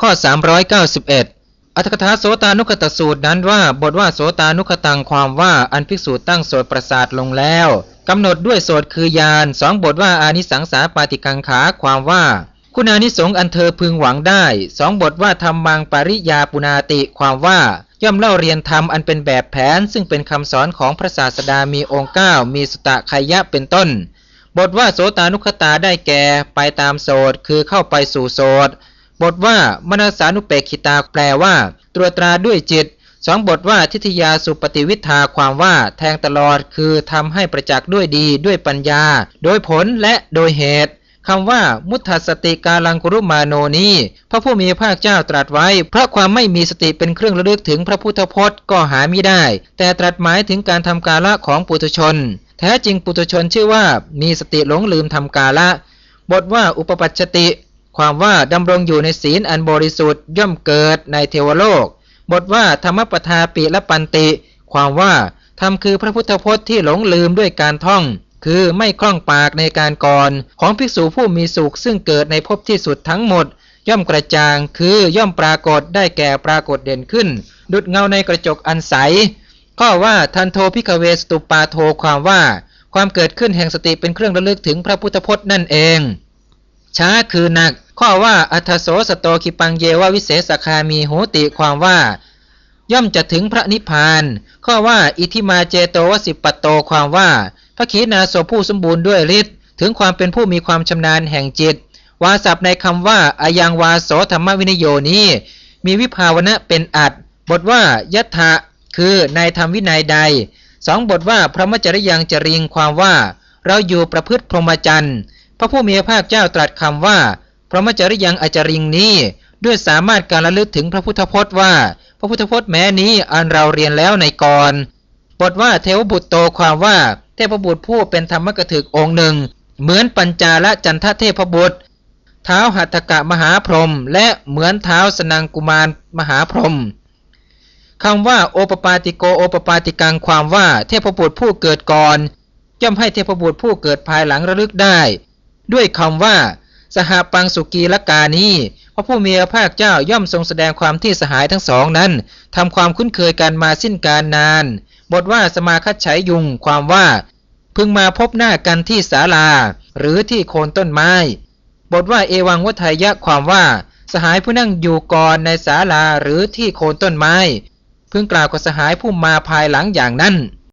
ข้อ 391 อัตถกถาโสตานุคตสูตรนั้นว่า บทว่าโสตานุคตังความว่าอันภิกษุตั้งโสดประสาทลงแล้วกำหนดด้วยโสดคือยานสองบทว่าอานิสังสาปาติกังขาความว่า คุณานิสงส์อันเธอพึงหวังได้สองบทว่าธรรมังปริยาปุนาติความว่าย่อมเล่าเรียนธรรมอันเป็นแบบแผน ซึ่งเป็นคำสอนของพระศาสดามีองค์เก้ามีสตะขยะเป็นต้น บทว่าโสตานุคตาได้แก่ไปตามโสดคือเข้าไปสู่โสด บทว่ามนาสานุเปกขิตาแปลว่า ตรวจตราด้วยจิตสองบทว่าทิทยาสุปฏิวิทาความว่าแทงตลอดคือทำให้ประจักษ์ด้วยดีด้วยปัญญา โดยผลและโดยเหตุคำว่ามุทัสติกาลังกรุมาโนนี้พระผู้มีพระเจ้าตรัสไว้ เพราะความไม่มีสติเป็นเครื่องระลึกถึงพระพุทธพจน์ก็หาไม่ได้ แต่ตรัสหมายถึงการทำกาละของปุถุชน แท้จริงปุถุชนชื่อว่ามีสติหลงลืมทำกาละ บทว่าอุปปัชติ ความว่าดำรงอยู่ในศีลอันบริสุทธิ์ย่อมเกิดในเทวโลก บทว่าธรรมปทาปิละปันติ ความว่าธรรมคือพระพุทธพจน์ที่หลงลืมด้วยการท่อง คือไม่คล่องปากในการก่อน ของภิกษุผู้มีสุขซึ่งเกิดในภพที่สุดทั้งหมด ย่อมกระจ่างคือย่อมปรากฏได้แก่ปรากฏเด่นขึ้น ดุดเงาในกระจกอันใส ข้อว่าทันโทพิกเวสตุปาโทความว่า ความเกิดขึ้นแห่งสติเป็นเครื่องระลึกถึงพระพุทธพจน์นั่นเอง ช้าคือหนัก ข้อว่าอัทโสสโตคิปังเยววิเศษคามีโหติความว่า ย่อมจะถึงพระนิพพาน ข้อว่าอิทิมาเจโตวสิปปโตความว่า พระขีณาสพผู้สมบูรณ์ด้วยฤทธิ์ถึงความเป็นผู้มีความชำนาญแห่งจิต วาสับในคำว่าอายังวาโสธรรมวินโยนี้ มีวิภาวณะเป็นอัดบทว่ายัตถะคือในธรรมวินัยใดสองบทว่าพระมจริยังจริงความว่า เราอยู่ประพฤติพรหมจรรย์พระผู้มีพระภาคเจ้าตรัสคำว่า พระมจริยังอจริงนี้ ด้วยสามารถการระลึกถึงพระพุทธพจน์ว่า พระพุทธพจน์แม้นี้อันเราเรียนแล้วในก่อนบทว่าเทวบุตรโตความว่าเทพบุตรผู้เป็นธรรมกถึกองค์หนึ่ง เหมือนปัญจาละจันทเทพบุตร เท้าหัตถกะมหาพรหมและเหมือนเท้าสนังกุมารมหาพรหมคำว่าโอปปาติโกโอปปาติกังความว่าเทพบุตรผู้เกิดก่อนย่อมให้เทพบุตรผู้เกิดภายหลังระลึกได้ ด้วยคำว่า สหปังสุกีละกานี้พระผู้มีพระภาคเจ้าย่อมทรงแสดงความที่สหายทั้งสองนั้นทำความคุ้นเคยกันมาสิ้นการนาน บทว่าสมาคัดฉายยุงความว่า พึงมาพบหน้ากันที่ศาลา หรือที่โคนต้นไม้ บทว่าเอวังวัฏยะความว่า สหายผู้นั่งอยู่ก่อนในศาลาหรือที่โคนต้นไม้ พึงกล่าวกับสหายผู้มาภายหลังอย่างนั้น